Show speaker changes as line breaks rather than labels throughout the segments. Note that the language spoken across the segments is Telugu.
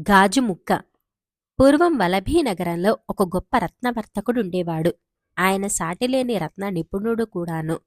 గాజు ముక్క. పూర్వం వలభీ నగరంలో ఒక గొప్ప రత్నవర్తకుడుండేవాడు ఆయన సాటిలేని రత్న నిపుణుడు కూడాను.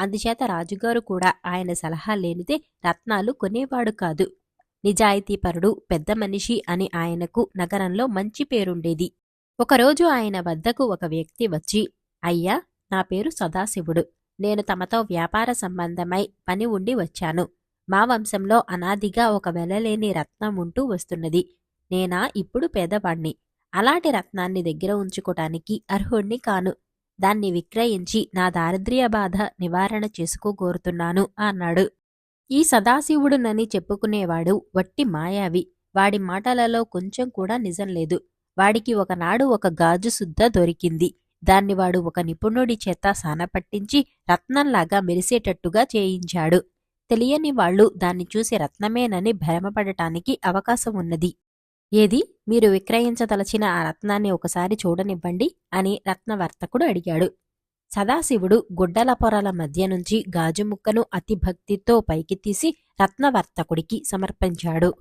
అందుచేత రాజుగారు కూడా ఆయన సలహా లేనిదే రత్నాలు కొనేవాడు కాదు. నిజాయితీపరుడు పెద్ద మనిషి అని ఆయనకు నగరంలో మంచి పేరుండేది. ఒకరోజు ఆయన వద్దకు ఒక వ్యక్తి వచ్చి అయ్యా నా పేరు సదాశివుడు. నేను తమతో వ్యాపార సంబంధమై పని ఉండి వచ్చాను. మా వంశంలో అనాదిగా ఒక వెలలేని రత్నం ఉంటూ వస్తున్నది. నేనా ఇప్పుడు పేదవాణ్ణి. అలాంటి రత్నాన్ని దగ్గర ఉంచుకోటానికి అర్హుణ్ణి కాను. దాన్ని విక్రయించి నా దారిద్ర్య బాధ నివారణ చేసుకోగోరుతున్నాను అన్నాడు. ఈ సదాశివుడునని చెప్పుకునేవాడు వట్టి మాయావి. వాడి మాటలలో కొంచెం కూడా నిజం లేదు. వాడికి ఒకనాడు ఒక గాజు సుద్ద దొరికింది. దాన్ని వాడు ఒక నిపుణుడి చేత సానపట్టించి రత్నంలాగా మెరిసేటట్టుగా చేయించాడు. తెలియని వాళ్ళు దాన్ని చూసి రత్నమేనని భ్రమపడటానికి అవకాశం ఉన్నది. ఏది? మీరు విక్రయించదలచిన ఆ రత్నాన్ని ఒకసారి చూడనివ్వండి అని రత్నవర్తకుడు అడిగాడు. సదాశివుడు గుడ్డల పొరల మధ్య నుంచి గాజు ముక్కను అతి భక్తితో పైకి తీసి రత్నవర్తకుడికి సమర్పించాడు.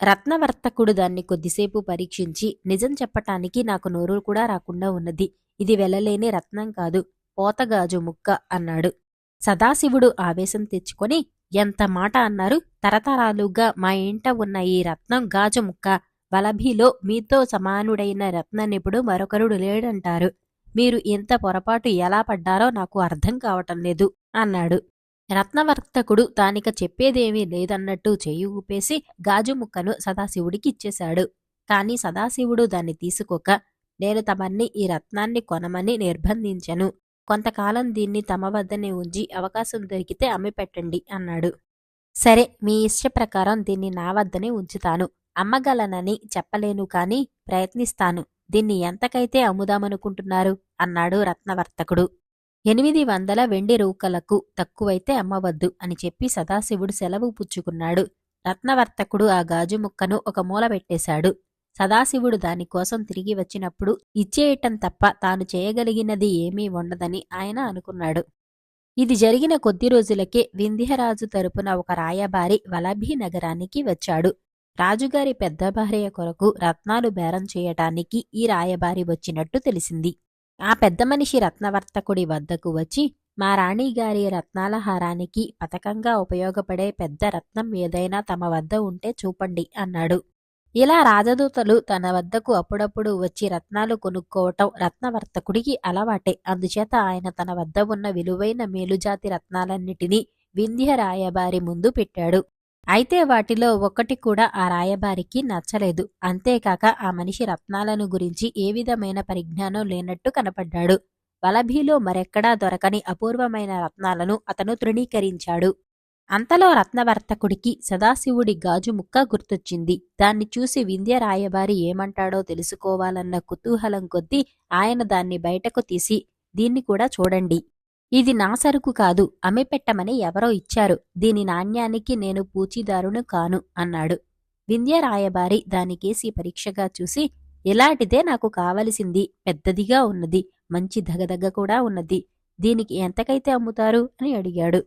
రత్నవర్తకుడు దాన్ని కొద్దిసేపు పరీక్షించి నిజం చెప్పటానికి నాకు నోరు కూడా రాకుండా ఉన్నది. ఇది వెళ్ళలేని రత్నం కాదు పోతగాజు ముక్క అన్నాడు. సదాశివుడు ఆవేశం తెచ్చుకొని ఎంత మాట అన్నారు. తరతరాలుగా మా ఇంట ఉన్న ఈ రత్నం గాజు ముక్క వలభిలో మీతో సమానుడైన రత్ననిపుడు మరొకరుడు లేడంటారు. మీరు ఇంత పొరపాటు ఎలా పడ్డారో నాకు అర్థం కావటం లేదు అన్నాడు. రత్నవర్తకుడు తానిక చెప్పేదేమీ లేదన్నట్టు చెయ్యి ఊపేసి గాజు ముక్కను సదాశివుడికి ఇచ్చేశాడు. కాని సదాశివుడు దాన్ని తీసుకోక నేను తమన్ని ఈ రత్నాన్ని కొనమని నిర్బంధించను. కొంతకాలం దీన్ని తమ వద్దనే ఉంచి అవకాశం దొరికితే అమ్మి పెట్టండి అన్నాడు. సరే మీ ఇష్ట ప్రకారం దీన్ని నా వద్దనే ఉంచుతాను. అమ్మగలనని చెప్పలేను కాని ప్రయత్నిస్తాను. దీన్ని ఎంతకైతే అమ్ముదామనుకుంటున్నారు? అన్నాడు రత్నవర్తకుడు. ఎనిమిది వందల వెండి రూకలకు తక్కువైతే అమ్మవద్దు అని చెప్పి సదాశివుడు సెలవు పుచ్చుకున్నాడు. రత్నవర్తకుడు ఆ గాజు ముక్కను ఒక మూల పెట్టేశాడు. సదాశివుడు దానికోసం తిరిగి వచ్చినప్పుడు ఇచ్చేయటం తప్ప తాను చేయగలిగినది ఏమీ ఉండదని ఆయన అనుకున్నాడు. ఇది జరిగిన కొద్ది రోజులకే వింధ్యరాజు తరపున ఒక రాయబారి వలభీ నగరానికి వచ్చాడు. రాజుగారి పెద్ద భార్య కొరకు రత్నాలు బేరం చేయటానికి ఈ రాయబారి వచ్చినట్టు తెలిసింది. ఆ పెద్ద మనిషి రత్నవర్తకుడి వద్దకు వచ్చి మా రాణిగారి రత్నాల హారానికి పథకంగా ఉపయోగపడే పెద్ద రత్నం ఏదైనా తమ వద్ద ఉంటే చూపండి అన్నాడు. ఇలా రాజదూతలు తన వద్దకు అప్పుడప్పుడు వచ్చి రత్నాలు కొనుక్కోవటం రత్నవర్తకుడికి అలవాటే. అందుచేత ఆయన తన వద్ద ఉన్న విలువైన మేలుజాతి రత్నాలన్నిటినీ వింధ్య రాయబారి ముందు పెట్టాడు. అయితే వాటిలో ఒక్కటి కూడా ఆ రాయబారికి నచ్చలేదు. అంతేకాక ఆ మనిషి రత్నాలను గురించి ఏ విధమైన పరిజ్ఞానం లేనట్టు కనపడ్డాడు. వలభీలో మరెక్కడా దొరకని అపూర్వమైన రత్నాలను అతను తృణీకరించాడు. అంతలో రత్నవర్తకుడికి సదాశివుడి గాజు ముక్క గుర్తొచ్చింది. దాన్ని చూసి వింధ్య రాయబారి ఏమంటాడో తెలుసుకోవాలన్న కుతూహలం కొద్దీ ఆయన దాన్ని బయటకు తీసి దీన్ని కూడా చూడండి. ఇది నా సరుకు కాదు అమ్మిపెట్టమని ఎవరో ఇచ్చారు. దీని నాణ్యానికి నేను పూచీదారును కాను అన్నాడు. వింధ్య రాయబారి దానికేసి పరీక్షగా చూసి ఇలాంటిదే నాకు కావలసింది. పెద్దదిగా ఉన్నది. మంచి దగదగ కూడా ఉన్నది. దీనికి ఎంతకైతే అమ్ముతారు? అని అడిగాడు.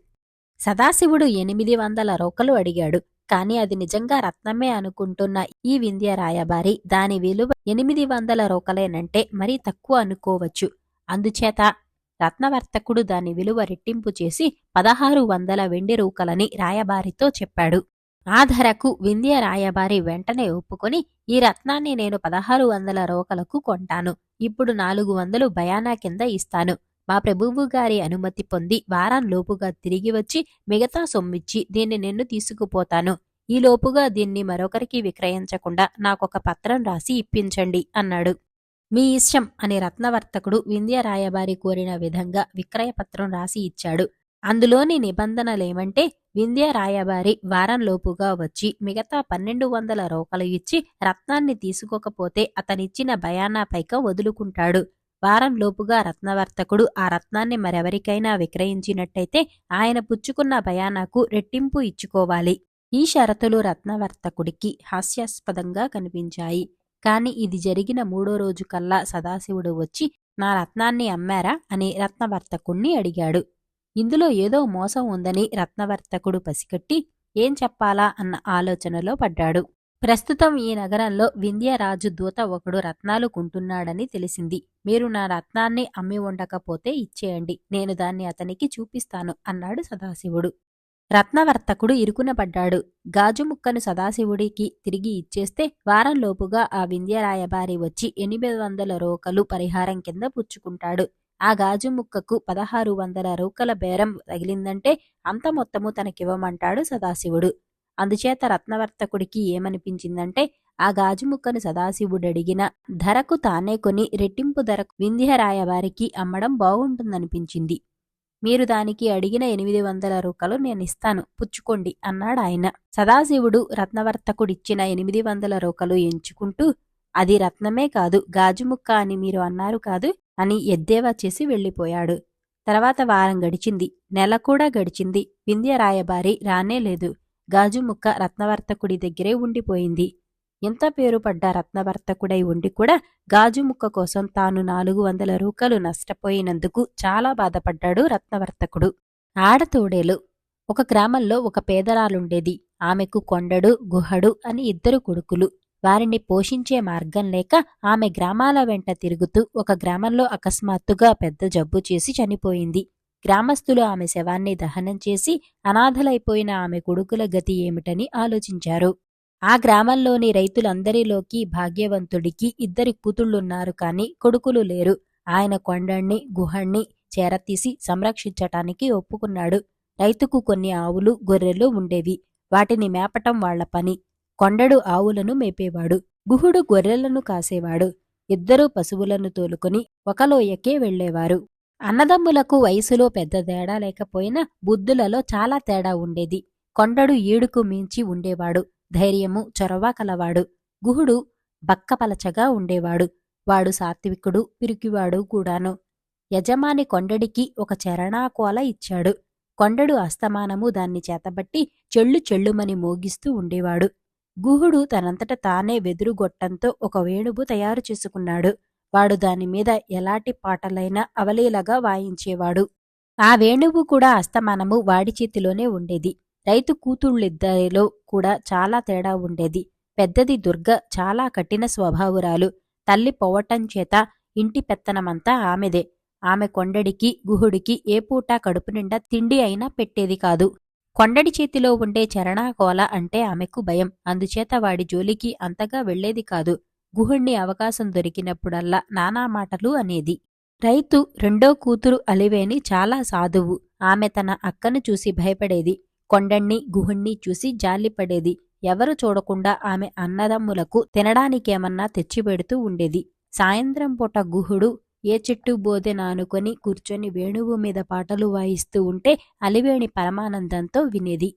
సదాశివుడు ఎనిమిది వందల రోకలు అడిగాడు. కాని అది నిజంగా రత్నమే అనుకుంటున్న ఈ వింధ్య రాయబారి దాని విలువ ఎనిమిది వందల రోకలేనంటే మరీ తక్కువ అనుకోవచ్చు. అందుచేత రత్నవర్తకుడు దాని విలువ రెట్టింపు చేసి పదహారు వందల వెండి రూకలని రాయబారితో చెప్పాడు. ఆ ధరకు వింధ్య రాయబారి వెంటనే ఒప్పుకొని ఈ రత్నాన్ని నేను పదహారు వందల రోకలకు కొంటాను. ఇప్పుడు నాలుగు వందలు భయానా కింద ఇస్తాను. మా ప్రభువు గారి అనుమతి పొంది వారంలోపుగా తిరిగి వచ్చి మిగతా సొమ్మిచ్చి దీన్ని నిన్ను తీసుకుపోతాను. ఈ లోపుగా దీన్ని మరొకరికి విక్రయించకుండా నాకొక పత్రం రాసి ఇప్పించండి అన్నాడు. మీ ఇష్టం అని రత్నవర్తకుడు వింధ్య రాయబారి కోరిన విధంగా విక్రయపత్రం రాసి ఇచ్చాడు. అందులోని నిబంధనలేమంటే వింధ్య రాయబారి వారంలోపుగా వచ్చి మిగతా పన్నెండు వందల రోకలు ఇచ్చి రత్నాన్ని తీసుకోకపోతే అతనిచ్చిన భయానా పైక వదులుకుంటాడు. వారంలోపుగా రత్నవర్తకుడు ఆ రత్నాన్ని మరెవరికైనా విక్రయించినట్టయితే ఆయన పుచ్చుకున్న భయానాకు రెట్టింపు ఇచ్చుకోవాలి. ఈ షరతులు రత్నవర్తకుడికి హాస్యాస్పదంగా కనిపించాయి. కాని ఇది జరిగిన మూడో రోజు కల్లా సదాశివుడు వచ్చి నా రత్నాన్ని అమ్మారా? అని రత్నవర్తకుణ్ణి అడిగాడు. ఇందులో ఏదో మోసం ఉందని రత్నవర్తకుడు పసికట్టి ఏం చెప్పాలా? అన్న ఆలోచనలో పడ్డాడు. ప్రస్తుతం ఈ నగరంలో వింధ్యరాజు దూత ఒకడు రత్నాలు కొంటున్నాడని తెలిసింది. మీరు నా రత్నాన్ని అమ్మి ఉండకపోతే ఇచ్చేయండి. నేను దాన్ని అతనికి చూపిస్తాను అన్నాడు సదాశివుడు. రత్నవర్తకుడు ఇరుకున పడ్డాడు గాజు ముక్కను సదాశివుడికి తిరిగి ఇచ్చేస్తే వారంలోపుగా ఆ వింధ్యరాయబారి వచ్చి ఎనిమిది వందల రోకలు పరిహారం కింద పుచ్చుకుంటాడు. ఆ గాజు ముక్కకు పదహారు వందల రూకల బేరం తగిలిందంటే అంత మొత్తము తనకివ్వమంటాడు సదాశివుడు. అందుచేత రత్నవర్తకుడికి ఏమనిపించిందంటే ఆ గాజు ముక్కను సదాశివుడడిగిన ధరకు తానే కొని రెట్టింపు ధరకు వింధ్యరాయవారికి అమ్మడం బాగుంటుందనిపించింది. మీరు దానికి అడిగిన ఎనిమిది వందల రూకలు నేనిస్తాను పుచ్చుకోండి అన్నాడు ఆయన. సదాశివుడు రత్నవర్తకుడిచ్చిన ఎనిమిది వందల రూకలు ఎంచుకుంటూ అది రత్నమే కాదు గాజుముక్క అని మీరు అన్నారు కాదు అని ఎద్దేవా చేసి వెళ్ళిపోయాడు. తర్వాత వారం గడిచింది నెల కూడా గడిచింది వింధ్యరాయబారి రానే గాజు గాజుముక్క రత్నవర్తకుడి దగ్గరే ఉండిపోయింది. ఎంత పేరు పడ్డ రత్నవర్తకుడై ఉండి కూడా గాజుముక్క కోసం తాను నాలుగు వందల రూకలు నష్టపోయినందుకు చాలా బాధపడ్డాడు రత్నవర్తకుడు. ఆడతోడేలు ఒక గ్రామంలో ఒక పేదరాలుండేది. ఆమెకు కొండడు గుహడు అని ఇద్దరు కొడుకులు. వారిని పోషించే మార్గం లేక ఆమె గ్రామాల వెంట తిరుగుతూ ఒక గ్రామంలో అకస్మాత్తుగా పెద్ద జబ్బు చేసి చనిపోయింది. గ్రామస్తులు ఆమె శవాన్ని దహనం చేసి అనాథలైపోయిన ఆమె కొడుకుల గతి ఏమిటని ఆలోచించారు. ఆ గ్రామంలోని రైతులందరిలోకి భాగ్యవంతుడికి ఇద్దరి కూతుళ్ళున్నారు కాని కొడుకులు లేరు. ఆయన కొండణ్ణి గుహణ్ణి చేరతీసి సంరక్షించటానికి ఒప్పుకున్నాడు. రైతుకు కొన్ని ఆవులు గొర్రెలు ఉండేవి. వాటిని మేపటం వాళ్ళ పని. కొండడు ఆవులను మేపేవాడు. గుహుడు గొర్రెలను కాసేవాడు. ఇద్దరూ పశువులను తోలుకొని ఒక లోయకే వెళ్ళేవారు అన్నదమ్ములకు వయసులో పెద్ద తేడా లేకపోయినా బుద్ధులలో చాలా తేడా ఉండేది. కొండడు ఏడుకు మించి ఉండేవాడు. ధైర్యము చొరవ కలవాడు. గుహుడు బక్కపలచగా ఉండేవాడు. వాడు సాత్వికుడు పిరికివాడు కూడాను. యజమాని కొండడికి ఒక చరణాకోల ఇచ్చాడు. కొండడు అస్తమానము దాన్ని చేతబట్టి చెళ్ళు చెళ్ళుమని మోగిస్తూ ఉండేవాడు. గుహుడు తనంతట తానే వెదురుగొట్టంతో ఒక వేణువు తయారు చేసుకున్నాడు. వాడు దానిమీద ఎలాంటి పాటలైనా అవలీలగా వాయించేవాడు. ఆ వేణువు కూడా అస్తమానము వాడి చేతిలోనే ఉండేది. రైతు కూతుళ్ళిద్దరిలో కూడా చాలా తేడా ఉండేది. పెద్దది దుర్గ చాలా కఠిన స్వభావురాలు. తల్లి పోవటం చేత ఇంటి పెత్తనమంతా ఆమెదే. ఆమె కొండడికి గుహుడికి ఏ పూట కడుపు నిండా తిండి అయినా పెట్టేది కాదు. కొండడి చేతిలో ఉండే చరణాకోల అంటే ఆమెకు భయం. అందుచేత వాడి జోలికి అంతగా వెళ్ళేది కాదు. గుహుణ్ణి అవకాశం దొరికినప్పుడల్లా నానా మాటలు అనేది. రైతు రెండో కూతురు అలివేని చాలా సాధువు. ఆమె తన అక్కను చూసి భయపడేది. కొండణ్ణి గుహుణ్ణి చూసి జాలిపడేది ఎవరు చూడకుండా ఆమె అన్నదమ్ములకు తినడానికేమన్నా తెచ్చిపెడుతూ ఉండేది. సాయంత్రం పూట గుహుడు ఏ చెట్టు బోధెన అనుకొని కూర్చొని వేణువు మీద పాటలు వాయిస్తూ ఉంటే అలివేణి పరమానందంతో వినేది.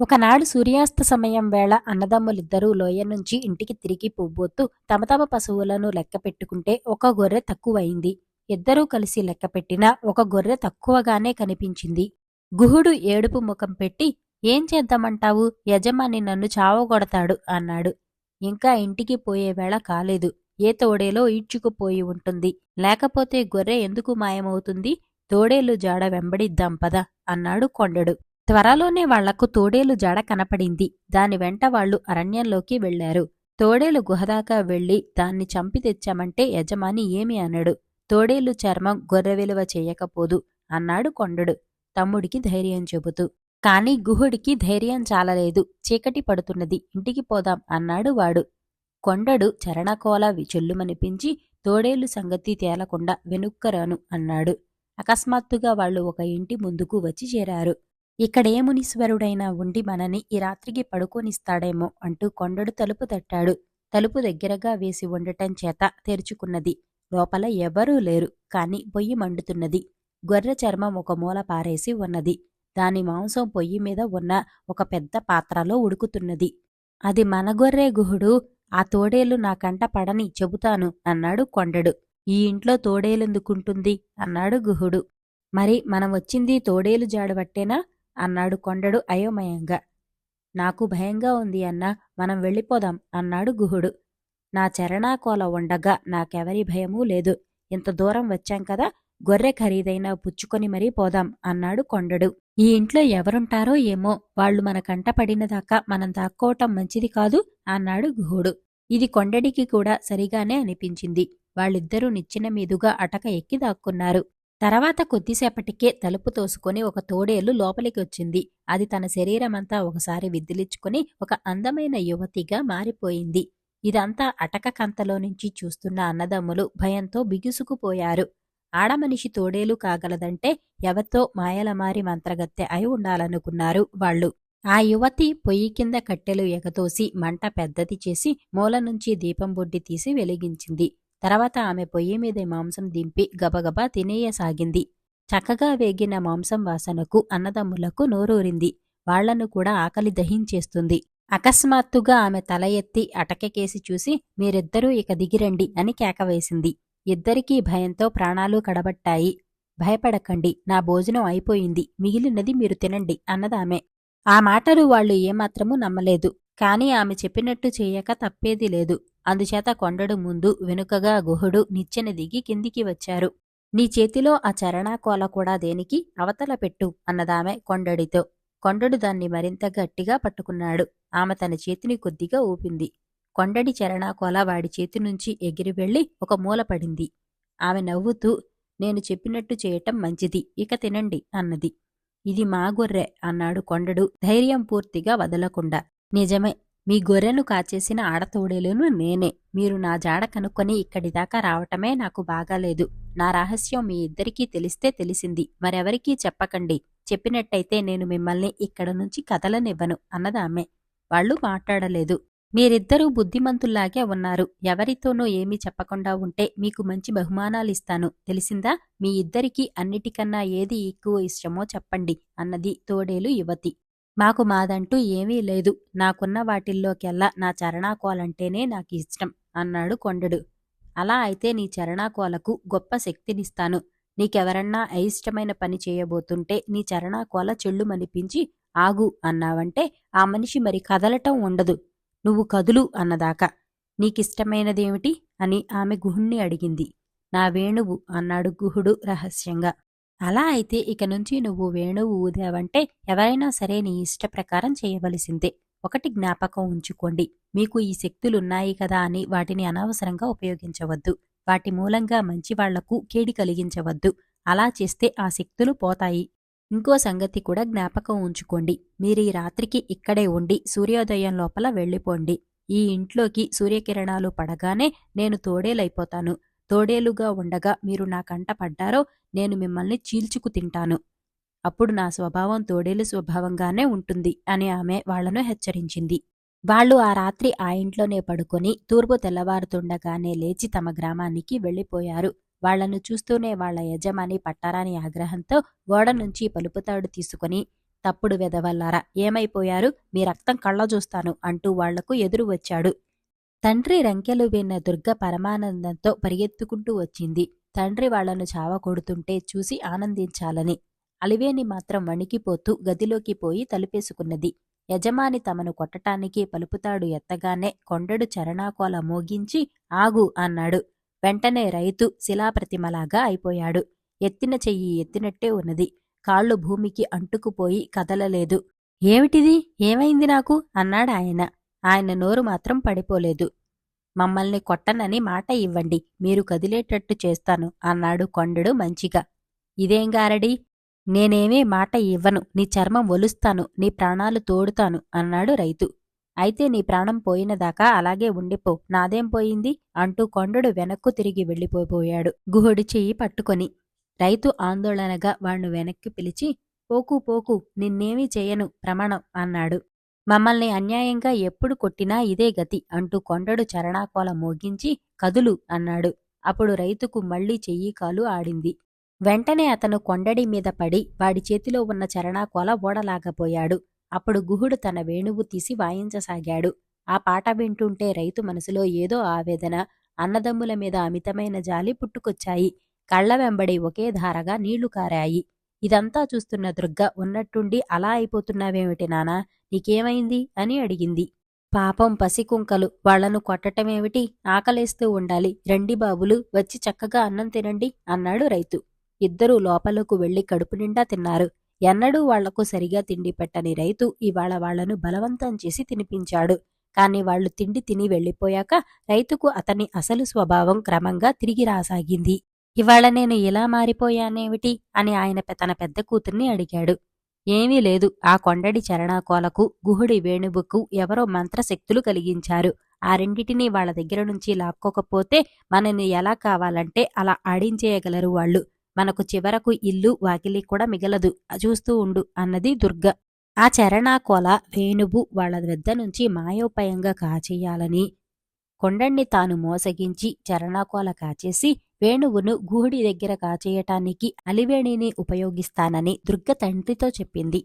ఒకనాడు సూర్యాస్త సమయం వేళ అన్నదమ్ములిద్దరూ లోయ నుంచి ఇంటికి తిరిగి పోబోతూ తమ తమ పశువులను లెక్క పెట్టుకుంటే ఒక గొర్రె తక్కువైంది. ఇద్దరూ కలిసి లెక్క పెట్టినా ఒక గొర్రె తక్కువగానే కనిపించింది. గుహుడు ఏడుపు ముఖం పెట్టి ఏం చేద్దామంటావు? యజమాని నన్ను చావగొడతాడు అన్నాడు. ఇంకా ఇంటికి పోయే వేళ కాలేదు. ఏ తోడేలో ఈడ్చుకుపోయి ఉంటుంది. లేకపోతే గొర్రె ఎందుకు మాయమవుతుంది? తోడేలు జాడ వెంబడిద్దాం పద అన్నాడు కొండడు. త్వరలోనే వాళ్ళకు తోడేలు జాడ కనపడింది. దాని వెంట వాళ్ళు అరణ్యంలోకి వెళ్ళారు తోడేలు గుహదాకా వెళ్ళి దాన్ని చంపి తెచ్చామంటే యజమాని ఏమి అనడు. తోడేలు చర్మం గొర్రె విలువ చెయ్యకపోదు అన్నాడు కొండడు. తమ్ముడికి ధైర్యం చెబుతూ కాని గుహుడికి ధైర్యం చాలలేదు. చీకటి పడుతున్నది. ఇంటికి పోదాం అన్నాడు వాడు. కొండడు చరణకోల విచొల్లుమనిపించి తోడేలు సంగతి తేలకుండా వెనుక్కరాను అన్నాడు. అకస్మాత్తుగా వాళ్ళు ఒక ఇంటి ముందుకు వచ్చి చేరారు. ఇక్కడే మునీశ్వరుడైనా ఉండి మనని ఈ రాత్రికి పడుకోనిస్తాడేమో అంటూ కొండడు తలుపు తట్టాడు. తలుపు దగ్గరగా వేసి ఉండటం చేత తెరుచుకున్నది. లోపల ఎవరూ లేరు కాని పొయ్యి మండుతున్నది. గొర్రె చర్మం ఒక మూల పారేసి ఉన్నది. దాని మాంసం పొయ్యి మీద ఉన్న ఒక పెద్ద పాత్రలో ఉడుకుతున్నది. అది మన గొర్రె గుహుడు ఆ తోడేలు నా కంట పడని చెబుతాను అన్నాడు కొండడు. ఈ ఇంట్లో తోడేలెందుకుంటుంది? అన్నాడు గుహుడు. మరి మనం వచ్చింది తోడేలు జాడబట్టేనా అన్నాడు కొండడు అయోమయంగా. నాకు భయంగా ఉంది అన్నా మనం వెళ్ళిపోదాం అన్నాడు గుహుడు. నా చరణాకోల ఉండగా నాకెవరి భయమూ లేదు. ఇంత దూరం వచ్చాం కదా గొర్రె ఖరీదైనా పుచ్చుకొని మరీ పోదాం అన్నాడు కొండడు. ఈ ఇంట్లో ఎవరుంటారో ఏమో వాళ్ళు మన కంట పడినదాకా మనం దాక్కోవటం మంచిది కాదు అన్నాడు గుహుడు. ఇది కొండడికి కూడా సరిగానే అనిపించింది. వాళ్ళిద్దరూ నిచ్చెన మీదుగా అటక ఎక్కి దాక్కున్నారు. తర్వాత కొద్దిసేపటికే తలుపు తోసుకొని ఒక తోడేలు లోపలికి వచ్చింది. అది తన శరీరమంతా ఒకసారి విద్దిలిచ్చుకుని ఒక అందమైన యువతిగా మారిపోయింది. ఇదంతా అటక కంతలో నుంచి చూస్తున్న అన్నదమ్ములు భయంతో బిగుసుకుపోయారు. ఆడమనిషి తోడేలు కాగలదంటే ఎవతో మాయలమారి మంత్రగత్తె అయి ఉండాలనుకున్నారు వాళ్ళు. ఆ యువతి పొయ్యి కింద కట్టెలు ఎగతోసి మంట పెద్దది చేసి మూల నుంచి దీపం బొడ్డి తీసి వెలిగించింది. తర్వాత ఆమె పొయ్యి మీద మాంసం దింపి గబగబా తినేయసాగింది. చక్కగా వేగిన మాంసం వాసనకు అన్నదమ్ములకు నోరూరింది. వాళ్ళను కూడా ఆకలి దహించేస్తుంది. అకస్మాత్తుగా ఆమె తల ఎత్తి అటకెకేసి చూసి మీరిద్దరూ ఇక దిగిరండి అని కేకవేసింది. ఇద్దరికీ భయంతో ప్రాణాలు కడబట్టాయి. భయపడకండి నా భోజనం అయిపోయింది. మిగిలినది మీరు తినండి అన్నదామె. ఆ మాటలు వాళ్ళు ఏమాత్రమూ నమ్మలేదు. కాని ఆమె చెప్పినట్టు చేయక తప్పేది లేదు. అందుచేత కొండడు ముందు వెనుకగా గుహుడు నిచ్చెన దిగి కిందికి వచ్చారు. నీ చేతిలో ఆ చరణాకోల కూడా దేనికి? అవతల పెట్టు అన్నదామె కొండడితో. కొండడు దాన్ని మరింత గట్టిగా పట్టుకున్నాడు. ఆమె తన చేతిని కొద్దిగా ఊపింది. కొండడి చరణాకోల వాడి చేతి నుంచి ఎగిరి వెళ్ళి ఒక మూల పడింది. ఆమె నవ్వుతూ నేను చెప్పినట్టు చేయటం మంచిది ఇక తినండి అన్నది. ఇది మా గొర్రె అన్నాడు కొండడు ధైర్యం పూర్తిగా వదలకుండా. నిజమే మీ గొర్రెను కాచేసిన ఆడతోడేలను నేనే. మీరు నా జాడ కనుక్కొని ఇక్కడి దాకా రావటమే నాకు బాగాలేదు. నా రహస్యం మీ ఇద్దరికీ తెలిస్తే తెలిసింది. మరెవరికీ చెప్పకండి. చెప్పినట్టయితే నేను మిమ్మల్ని ఇక్కడ నుంచి కదలనివ్వను అన్నదామె వాళ్ళు మాట్లాడలేదు. మీరిద్దరూ బుద్ధిమంతుల్లాగే ఉన్నారు. ఎవరితోనూ ఏమీ చెప్పకుండా ఉంటే మీకు మంచి బహుమానాలు ఇస్తాను తెలిసిందా? మీ ఇద్దరికీ అన్నిటికన్నా ఏది ఎక్కువ ఇష్టమో చెప్పండి అన్నది తోడేలు యువతి. మాకు మాదంటూ ఏమీ లేదు. నాకున్న వాటిల్లోకెల్లా నా చరణాకోలంటేనే నాకు ఇష్టం అన్నాడు కొండడు. అలా అయితే నీ చరణాకోలకు గొప్ప శక్తినిస్తాను. నీకెవరన్నా అయిష్టమైన పని చేయబోతుంటే నీ చరణాకోల చెల్లుమనిపించి ఆగు అన్నావంటే ఆ మనిషి మరి కదలటం ఉండదు. నువ్వు కదులు అన్నదాకా. నీకిష్టమైనదేమిటి అని ఆమె గుహుణ్ణి అడిగింది. నా వేణువు అన్నాడు గుహుడు రహస్యంగా. అలా అయితే ఇక నుంచి నువ్వు వేణువు ఊదావంటే ఎవరైనా సరే నీ ఇష్ట ప్రకారం చేయవలసిందే. ఒకటి జ్ఞాపకం ఉంచుకోండి. మీకు ఈ శక్తులున్నాయి కదా అని వాటిని అనవసరంగా ఉపయోగించవద్దు. వాటి మూలంగా మంచి వాళ్ళకు కేడి కలిగించవద్దు. అలా చేస్తే ఆ శక్తులు పోతాయి. ఇంకో సంగతి కూడా జ్ఞాపకం ఉంచుకోండి. మీరు ఈ రాత్రికి ఇక్కడే ఉండి సూర్యోదయం లోపల వెళ్ళిపోండి. ఈ ఇంట్లోకి సూర్యకిరణాలు పడగానే నేను తోడేలైపోతాను. తోడేలుగా ఉండగా మీరు నా కంట పడ్డారో నేను మిమ్మల్ని చీల్చుకు తింటాను. అప్పుడు నా స్వభావం తోడేలు స్వభావంగానే ఉంటుంది అని ఆమె వాళ్ళను హెచ్చరించింది. వాళ్ళు ఆ రాత్రి ఆ ఇంట్లోనే పడుకొని తూర్పు తెల్లవారుతుండగానే లేచి తమ గ్రామానికి వెళ్ళిపోయారు. వాళ్ళను చూస్తూనే వాళ్ళ యజమాని పట్టారాని ఆగ్రహంతో గోడ నుంచి పలుపుతాడు తీసుకుని తప్పుడు వెదవల్లారా ఏమైపోయారు? మీ రక్తం కళ్ళ చూస్తాను అంటూ వాళ్ళకు ఎదురు వచ్చాడు. తండ్రి రంకెలు విన్న దుర్గ పరమానందంతో పరిగెత్తుకుంటూ వచ్చింది. తండ్రి వాళ్ళను చావకొడుతుంటే చూసి ఆనందించాలని. అలివేని మాత్రం వణికిపోతూ గదిలోకి పోయి తలుపేసుకున్నది. యజమాని తమను కొట్టటానికి పలుపుతాడు ఎత్తగానే కొండడు చరణాకోల మోగించి ఆగు అన్నాడు. వెంటనే రైతు శిలాప్రతిమలాగా అయిపోయాడు. ఎత్తిన చెయ్యి ఎత్తినట్టే ఉన్నది. కాళ్ళు భూమికి అంటుకుపోయి కదలలేదు. ఏమిటిది? ఏమైంది నాకు? అన్నాడాయన. ఆయన నోరు మాత్రం పడిపోలేదు. మమ్మల్ని కొట్టనని మాట ఇవ్వండి మీరు కదిలేటట్టు చేస్తాను అన్నాడు కొండడు మంచిగా. ఇదేం గారడి నేనేమీ మాట ఇవ్వను నీ చర్మం ఒలుస్తాను నీ ప్రాణాలు తోడుతాను అన్నాడు రైతు. అయితే నీ ప్రాణం పోయినదాకా అలాగే ఉండిపో నాదేం పోయింది? అంటూ కొండడు వెనక్కు తిరిగి వెళ్ళిపోబోయాడు గుహుడి చెయ్యి పట్టుకొని. రైతు ఆందోళనగా వాణ్ణు వెనక్కి పిలిచి పోకు పోకు నిన్నేమీ చేయను ప్రమాణం అన్నాడు. మమ్మల్ని అన్యాయంగా ఎప్పుడు కొట్టినా ఇదే గతి అంటూ కొండడు చరణాకోల మోగించి కదులు అన్నాడు. అప్పుడు రైతుకు మళ్ళీ చెయ్యి కాలు ఆడింది. వెంటనే అతను కొండడి మీద పడి వాడి చేతిలో ఉన్న చరణాకోల ఓడలాగపోయాడు. అప్పుడు గుహుడు తన వేణువు తీసి వాయించసాగాడు. ఆ పాట వింటుంటే రైతు మనసులో ఏదో ఆవేదన అన్నదమ్ముల మీద అమితమైన జాలి పుట్టుకొచ్చాయి. కళ్ళ వెంబడి ఒకే ధారగా నీళ్ళు కారాయి. ఇదంతా చూస్తున్న దుర్గ ఉన్నట్టుండి అలా అయిపోతున్నావేమిటి నానా? నీకేమైంది? అని అడిగింది. పాపం పసికుంకలు వాళ్ళను కొట్టటమేమిటి? ఆకలేస్తూ ఉండాలి. రండి బాబులు వచ్చి చక్కగా అన్నం తినండి అన్నాడు రైతు. ఇద్దరూ లోపలకు వెళ్ళి కడుపు నిండా తిన్నారు. ఎన్నడూ వాళ్ళకు సరిగా తిండి పెట్టని రైతు ఇవాళ వాళ్ళను బలవంతం చేసి తినిపించాడు. కాని వాళ్ళు తిండి తిని వెళ్ళిపోయాక రైతుకు అతని అసలు స్వభావం క్రమంగా తిరిగి రాసాగింది. ఇవాళ నేను ఇలా మారిపోయానేమిటి? అని ఆయన తన పెద్ద కూతుర్ని అడిగాడు. ఏమీ లేదు. ఆ కొండడి చరణాకోలకు గుహుడి వేణువుకు ఎవరో మంత్రశక్తులు కలిగించారు. ఆ రెండిటినీ వాళ్ళ దగ్గర నుంచి లాక్కోకపోతే మనని ఎలా కావాలంటే అలా ఆడించేయగలరు వాళ్ళు. మనకు చివరకు ఇల్లు వాకిలి కూడా మిగలదు. చూస్తూ ఉండు అన్నది దుర్గ. ఆ చరణాకోల వేణువు వాళ్ళ వద్ద నుంచి మాయోపాయంగా కాచేయాలని కొండణ్ణి తాను మోసగించి చరణాకోల కాచేసి వేణువును గూడి దగ్గర కాచేయటానికి అలివేణిని ఉపయోగిస్తానని దుర్గ తండ్రితో చెప్పింది.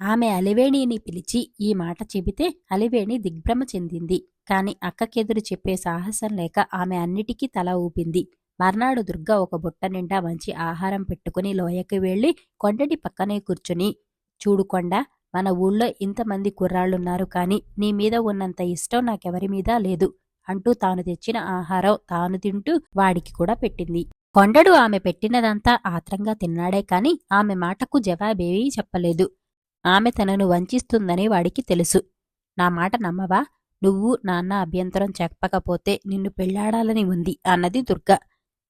ఆమె అలివేణిని పిలిచి ఈ మాట చెబితే అలివేణి దిగ్భ్రమ చెందింది. కాని అక్కకెదురు చెప్పే సాహసం లేక ఆమె అన్నిటికీ తల ఊపింది. మర్నాడు దుర్గ ఒక బుట్ట నిండా మంచి ఆహారం పెట్టుకుని లోయకి వెళ్ళి కొండటి పక్కనే కూర్చుని చూడుకొండ మన ఊళ్ళో ఇంతమంది కుర్రాళ్ళున్నారు కాని నీ మీద ఉన్నంత ఇష్టం నాకెవరి మీద లేదు. అంటూ తాను తెచ్చిన ఆహారం తాను తింటూ వాడికి కూడా పెట్టింది. కొండడు ఆమె పెట్టినదంతా ఆత్రంగా తిన్నాడే కాని ఆమె మాటకు జవాబేమీ చెప్పలేదు. ఆమె తనను వంచిస్తుందని వాడికి తెలుసు. నా మాట నమ్మవా? నువ్వు నాన్న అభ్యంతరం చెప్పకపోతే నిన్ను పెళ్ళాడాలని ఉంది అన్నది దుర్గ.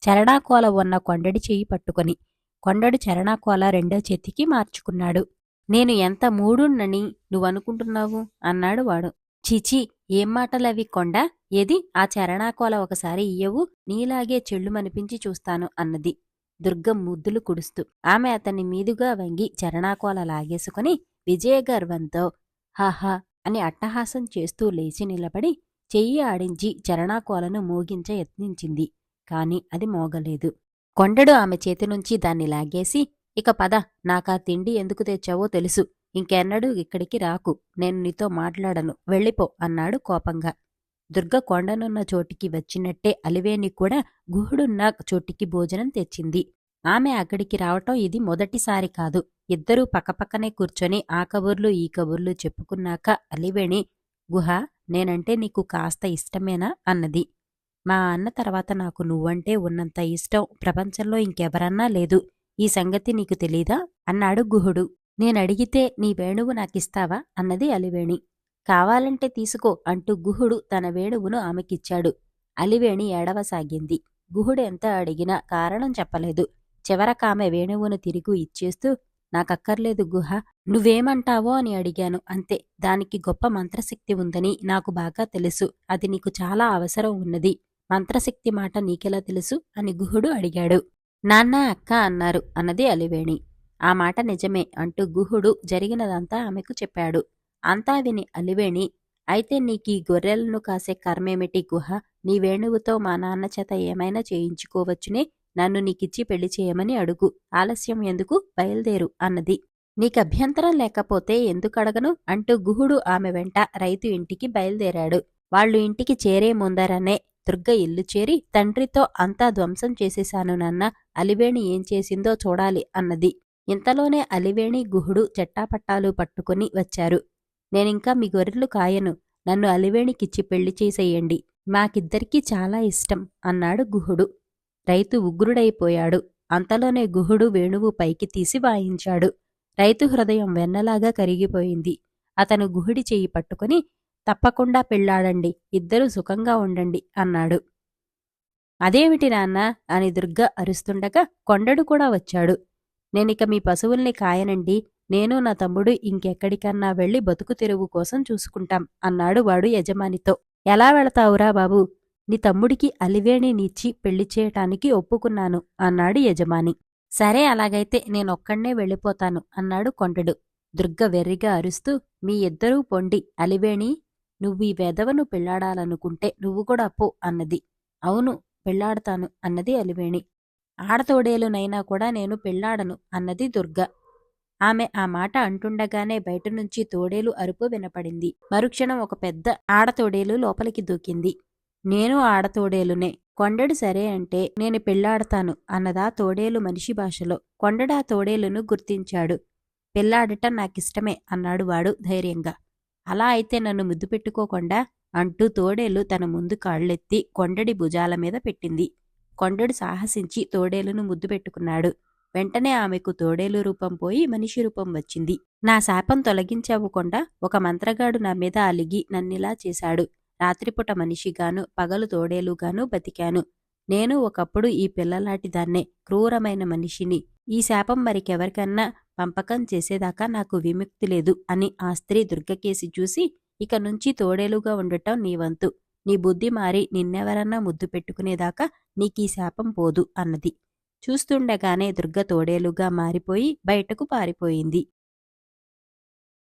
చరణాకోల ఉన్న కొండడి చెయ్యి పట్టుకొని కొండడు చరణాకోల రెండో చేతికి మార్చుకున్నాడు. నేను ఎంత మూడున్నని నువ్వనుకుంటున్నావు? అన్నాడు వాడు. చీచీ ఏం మాటలవి కొండ? ఏది? ఆ చరణాకోల ఒకసారి ఇయ్యవు నీలాగే చెళ్ళుమనిపించి చూస్తాను అన్నది. దుర్గం ముద్దులు కుడుస్తూ. ఆమె అతన్ని మీదుగా వంగి చరణాకోల లాగేసుకుని విజయగర్వంతో హాహా అని అట్టహాసం చేస్తూ లేచి నిలబడి చెయ్యి ఆడించి చరణాకోలను మోగించ యత్నించింది. కాని అది మోగలేదు. కొండడు ఆమె చేతి నుంచి దాన్ని లాగేసి ఇక పద నాకా తిండి ఎందుకు తెచ్చావో తెలుసు. ఇంకెన్నడూ ఇక్కడికి రాకు. నేను నీతో మాట్లాడను. వెళ్ళిపో అన్నాడు కోపంగా. దుర్గ కొండనున్న చోటికి వచ్చినట్టే అలివేణి కూడా గుహుడున్న చోటికి భోజనం తెచ్చింది. ఆమె అక్కడికి రావటం ఇది మొదటిసారి కాదు. ఇద్దరూ పక్కపక్కనే కూర్చొని ఆ కబుర్లు ఈ కబుర్లు చెప్పుకున్నాక అలివేణి గుహ నేనంటే నీకు కాస్త ఇష్టమేనా? అన్నది. మా అన్న తర్వాత నాకు నువ్వంటే ఉన్నంత ఇష్టం. ప్రపంచంలో ఇంకెవరన్నా లేదు. ఈ సంగతి నీకు తెలీదా? అన్నాడు గుహుడు. నేనడిగితే నీ వేణువు నాకిస్తావా? అన్నది అలివేణి. కావాలంటే తీసుకో అంటూ గుహుడు తన వేణువును ఆమెకిచ్చాడు. అలివేణి ఏడవసాగింది. గుహుడు ఎంత అడిగినా కారణం చెప్పలేదు. చివరకామె వేణువును తిరిగి ఇచ్చేస్తూ నాకక్కర్లేదు గుహ నువ్వేమంటావో అని అడిగాను. అంతే దానికి గొప్ప మంత్రశక్తి ఉందని నాకు బాగా తెలుసు. అది నీకు చాలా అవసరం ఉన్నది. మంత్రశక్తి మాట నీకెలా తెలుసు? అని గుహుడు అడిగాడు. నాన్న అక్క అన్నారు అన్నది అలివేణి. ఆ మాట నిజమే అంటూ గుహుడు జరిగినదంతా ఆమెకు చెప్పాడు. అంతా విని అలివేణి అయితే నీకీ గొర్రెలను కాసే కర్మేమిటి గుహ? నీ వేణువుతో మా నాన్న చేత ఏమైనా చేయించుకోవచ్చునే? నన్ను నీకిచ్చి పెళ్ళి చేయమని అడుగు. ఆలస్యం ఎందుకు? బయలుదేరు అన్నది. నీకభ్యంతరం లేకపోతే ఎందుకడగను? అంటూ గుహుడు ఆమె వెంట రైతు ఇంటికి బయలుదేరాడు. వాళ్ళు ఇంటికి చేరే ముందరనే దుర్గ ఇల్లు చేరి తండ్రితో అంతా ధ్వంసం చేసేశాను నాన్న. అలివేణి ఏం చేసిందో చూడాలి అన్నది. ఇంతలోనే అలివేణి గుహుడు చెట్టాపట్టాలు పట్టుకుని వచ్చారు. నేనింకా మీ గొర్రెలు కాయను. నన్ను అలివేణికిచ్చి పెళ్ళి చేసేయండి. మాకిద్దరికీ చాలా ఇష్టం అన్నాడు గుహుడు. రైతు ఉగ్రుడైపోయాడు. అంతలోనే గుహుడు వేణువు పైకి తీసి వాయించాడు. రైతు హృదయం వెన్నలాగా కరిగిపోయింది. అతను గుహుడి చెయ్యి పట్టుకుని తప్పకుండా పెళ్ళాడండి. ఇద్దరూ సుఖంగా ఉండండి అన్నాడు. అదేమిటి నాన్న? అని దుర్గ అరుస్తుండగా కొండడు కూడా వచ్చాడు. నేనిక మీ పశువుల్ని కాయనండి నేను నా తమ్ముడు ఇంకెక్కడికన్నా వెళ్ళి బతుకు తెరువు కోసం చూసుకుంటాం అన్నాడు వాడు యజమానితో. ఎలా వెళతావురా బాబు? నీ తమ్ముడికి అలివేణి నీచ్చి పెళ్ళి చేయటానికి ఒప్పుకున్నాను అన్నాడు యజమాని. సరే అలాగైతే నేనొక్కడే వెళ్ళిపోతాను అన్నాడు కొండడు. దుర్గ వెర్రిగా అరుస్తూ మీ ఇద్దరూ పొండి అలివేణి నువ్వు ఈ వెధవను పెళ్ళాడాలనుకుంటే నువ్వు కూడా పో అన్నది. అవును పెళ్ళాడతాను అన్నది అలివేణి. ఆడతోడేలునైనా కూడా నేను పెళ్ళాడను అన్నది దుర్గ. ఆమె ఆ మాట అంటుండగానే బయట నుంచి తోడేలు అరుపు వినపడింది. మరుక్షణం ఒక పెద్ద ఆడతోడేలు లోపలికి దూకింది. నేను ఆడతోడేలునే. కొండడు సరే అంటే నేను పెళ్ళాడతాను అన్నదా తోడేలు మనిషి భాషలో. కొండడా తోడేలును గుర్తించాడు. పెళ్ళాడటం నాకిష్టమే అన్నాడు వాడు ధైర్యంగా. అలా అయితే నన్ను ముద్దు పెట్టుకోకుండా అంటూ తోడేలు తన ముందు కాళ్ళెత్తి కొండడి భుజాల మీద పెట్టింది. కొండడు సాహసించి తోడేలును ముద్దు పెట్టుకున్నాడు. వెంటనే ఆమెకు తోడేలు రూపం పోయి మనిషి రూపం వచ్చింది. నా శాపం తొలగించవకుండా ఒక మంత్రగాడు నా మీద అలిగి నన్నిలా చేశాడు. రాత్రిపూట మనిషిగాను పగలు తోడేలుగాను బతికాను. నేను ఒకప్పుడు ఈ పిల్లలాటి దాన్నే క్రూరమైన మనిషిని. ఈ శాపం మరికెవరికన్నా పంపకం చేసేదాకా నాకు విముక్తి లేదు అని ఆ స్త్రీ దుర్గకేసి చూసి ఇక నుంచి తోడేలుగా ఉండటం నీ వంతు. నీ బుద్ధి మారి నిన్నెవరన్నా ముద్దు పెట్టుకునేదాకా నీకీ శాపం పోదు అన్నది. చూస్తుండగానే దుర్గ తోడేలుగా మారిపోయి బయటకు పారిపోయింది.